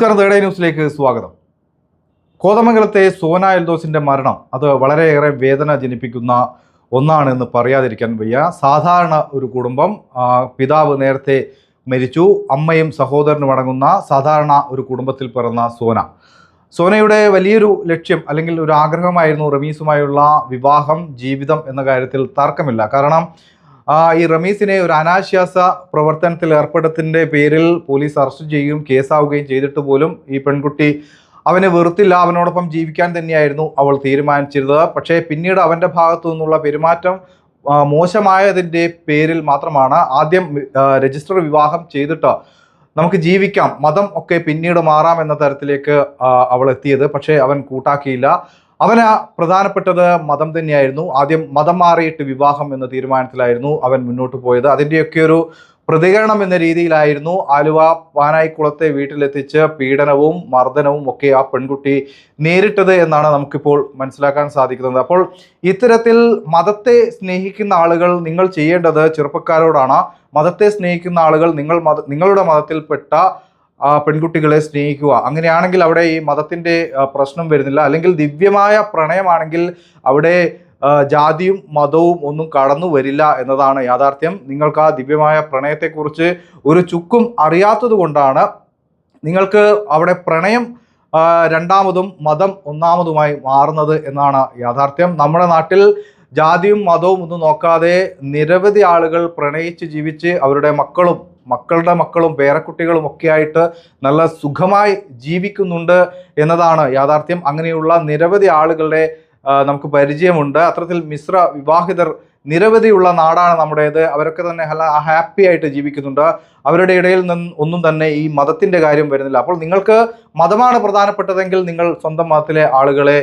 നമസ്കാരം. തേടേ ന്യൂസിലേക്ക് സ്വാഗതം. കോതമംഗലത്തെ സോന എൽദോസിന്റെ മരണം അത് വളരെയേറെ വേദന ജനിപ്പിക്കുന്ന ഒന്നാണെന്ന് പറയാതിരിക്കാൻ വയ്യ. സാധാരണ ഒരു കുടുംബം പിതാവ് നേരത്തെ മരിച്ചു അമ്മയും സഹോദരനും അടങ്ങുന്ന സാധാരണ ഒരു കുടുംബത്തിൽ പിറന്ന സോന. സോനയുടെ വലിയൊരു ലക്ഷ്യം അല്ലെങ്കിൽ ഒരു ആഗ്രഹമായിരുന്നു റമീസുമായുള്ള വിവാഹം ജീവിതം എന്ന കാര്യത്തിൽ തർക്കമില്ല. കാരണം ഈ റമീസിനെ ഒരു അനാശ്വാസ പ്രവർത്തനത്തിൽ ഏർപ്പെടുത്തിന്റെ പേരിൽ പോലീസ് അറസ്റ്റ് ചെയ്യുകയും കേസാവുകയും ചെയ്തിട്ട് പോലും ഈ പെൺകുട്ടി അവനെ വെറുത്തില്ല അവനോടൊപ്പം ജീവിക്കാൻ തന്നെയായിരുന്നു അവൾ തീരുമാനിച്ചിരുന്നത്. പക്ഷേ പിന്നീട് അവന്റെ ഭാഗത്തു നിന്നുള്ള പെരുമാറ്റം മോശമായതിന്റെ പേരിൽ മാത്രമാണ് ആദ്യം രജിസ്റ്റർ വിവാഹം ചെയ്തിട്ട് നമുക്ക് ജീവിക്കാം മതം ഒക്കെ പിന്നീട് മാറാം എന്ന തരത്തിലേക്ക് അവൾ എത്തിയത്. പക്ഷേ അവൻ കൂട്ടാക്കിയില്ല. അവന് പ്രധാനപ്പെട്ടത് മതം തന്നെയായിരുന്നു. ആദ്യം മതം മാറിയിട്ട് വിവാഹം എന്ന തീരുമാനത്തിലായിരുന്നു അവൻ മുന്നോട്ട് പോയത്. അതിന്റെയൊക്കെ ഒരു പ്രതികരണം എന്ന രീതിയിലായിരുന്നു ആലുവ പാനായിക്കുളത്തെ വീട്ടിലെത്തിച്ച് പീഡനവും മർദ്ദനവും ഒക്കെ ആ പെൺകുട്ടി നേരിട്ടത് എന്നാണ് നമുക്കിപ്പോൾ മനസ്സിലാക്കാൻ സാധിക്കുന്നത്. അപ്പോൾ ഇത്തരത്തിൽ മതത്തെ സ്നേഹിക്കുന്ന ആളുകൾ നിങ്ങൾ ചെയ്യേണ്ടത് ചെറുപ്പക്കാരോടാണ്. മതത്തെ സ്നേഹിക്കുന്ന ആളുകൾ നിങ്ങൾ മത നിങ്ങളുടെ മതത്തിൽപ്പെട്ട ആ, പെൺകുട്ടികളെ സ്നേഹിക്കുക. അങ്ങനെയാണെങ്കിൽ അവിടെ ഈ മതത്തിന്റെ പ്രശ്നം വരുന്നില്ല. അല്ലെങ്കിൽ ദിവ്യമായ പ്രണയമാണെങ്കിൽ അവിടെ ജാതിയും മതവും ഒന്നും കടന്നു വരില്ല എന്നതാണ് യാഥാർത്ഥ്യം. നിങ്ങൾക്ക് ആ ദിവ്യമായ പ്രണയത്തെക്കുറിച്ച് ഒരു ചുക്കും അറിയാത്തത് കൊണ്ടാണ് നിങ്ങൾക്ക് അവിടെ പ്രണയം രണ്ടാമതും മതം ഒന്നാമതുമായി മാറുന്നത് എന്നാണ് യാഥാർത്ഥ്യം. നമ്മുടെ നാട്ടിൽ ജാതിയും മതവും ഒന്നും നോക്കാതെ നിരവധി ആളുകൾ പ്രണയിച്ച് ജീവിച്ച് അവരുടെ മക്കളും മക്കളുടെ മക്കളും പേരക്കുട്ടികളും ഒക്കെയായിട്ട് നല്ല സുഖമായി ജീവിക്കുന്നുണ്ട് എന്നതാണ് യാഥാർത്ഥ്യം. അങ്ങനെയുള്ള നിരവധി ആളുകളുടെ നമുക്ക് പരിചയമുണ്ട്. അത്തരത്തിൽ മിശ്ര വിവാഹിതർ നിരവധിയുള്ള നാടാണ് നമ്മുടേത്. അവരൊക്കെ തന്നെ ഹാപ്പി ആയിട്ട് ജീവിക്കുന്നുണ്ട്. അവരുടെ ഇടയിൽ നിന്ന് ഒന്നും തന്നെ ഈ മതത്തിന്റെ കാര്യം വരുന്നില്ല. അപ്പോൾ നിങ്ങൾക്ക് മതമാണ് പ്രധാനപ്പെട്ടതെങ്കിൽ നിങ്ങൾ സ്വന്തം മതത്തിലെ ആളുകളെ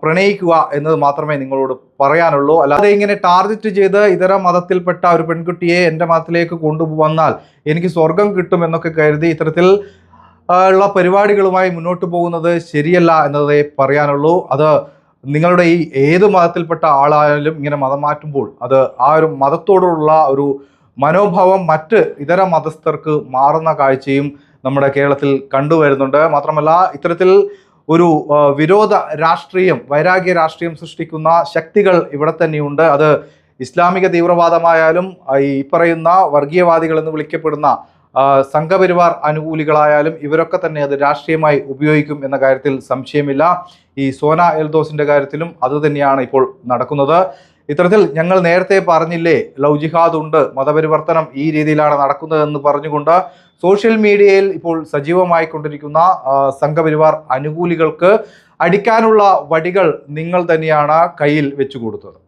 പ്രണയിക്കുക എന്നത് മാത്രമേ നിങ്ങളോട് പറയാനുള്ളൂ. അല്ലാതെ ഇങ്ങനെ ടാർഗറ്റ് ചെയ്ത് ഇതര മതത്തിൽപ്പെട്ട ഒരു പെൺകുട്ടിയെ എന്റെ മതത്തിലേക്ക് കൊണ്ടുവന്നാൽ എനിക്ക് സ്വർഗം കിട്ടും എന്നൊക്കെ കരുതി ഇത്തരത്തിൽ ഉള്ള പരിപാടികളുമായി മുന്നോട്ട് പോകുന്നത് ശരിയല്ല എന്നതേ പറയാനുള്ളൂ. അത് നിങ്ങളുടെ ഈ ഏത് മതത്തിൽപ്പെട്ട ആളായാലും ഇങ്ങനെ മതം മാറ്റുമ്പോൾ അത് ആ ഒരു മതത്തോടുള്ള ഒരു മനോഭാവം മറ്റ് ഇതര മതസ്ഥർക്ക് മാറുന്ന കാഴ്ചയും നമ്മുടെ കേരളത്തിൽ കണ്ടുവരുന്നുണ്ട്. മാത്രമല്ല ഇത്തരത്തിൽ ഒരു വിരോധ രാഷ്ട്രീയം വൈരാഗ്യ രാഷ്ട്രീയം സൃഷ്ടിക്കുന്ന ശക്തികൾ ഇവിടെ തന്നെയുണ്ട്. അത് ഇസ്ലാമിക തീവ്രവാദമായാലും ഈ പറയുന്ന വർഗീയവാദികൾ എന്ന് വിളിക്കപ്പെടുന്ന സംഘപരിവാർ അനുകൂലികളായാലും ഇവരൊക്കെ തന്നെ അത് രാഷ്ട്രീയമായി ഉപയോഗിക്കും എന്ന കാര്യത്തിൽ സംശയമില്ല. ഈ സോന എൽദോസിന്റെ കാര്യത്തിലും അത് തന്നെയാണ് ഇപ്പോൾ നടക്കുന്നത്. ഇത്തരത്തിൽ ഞങ്ങൾ നേരത്തെ പറഞ്ഞില്ലേ ലവ് ജിഹാദ് ഉണ്ട് മതപരിവർത്തനം ഈ രീതിയിലാണ് നടക്കുന്നതെന്ന് പറഞ്ഞുകൊണ്ട് സോഷ്യൽ മീഡിയയിൽ ഇപ്പോൾ സജീവമായി കൊണ്ടിരിക്കുന്ന സംഘപരിവാർ അനുകൂലികൾക്ക് അടിക്കാനുള്ള വടികൾ നിങ്ങൾ തന്നെയാണ് കയ്യിൽ വെച്ചു കൊടുത്തത്.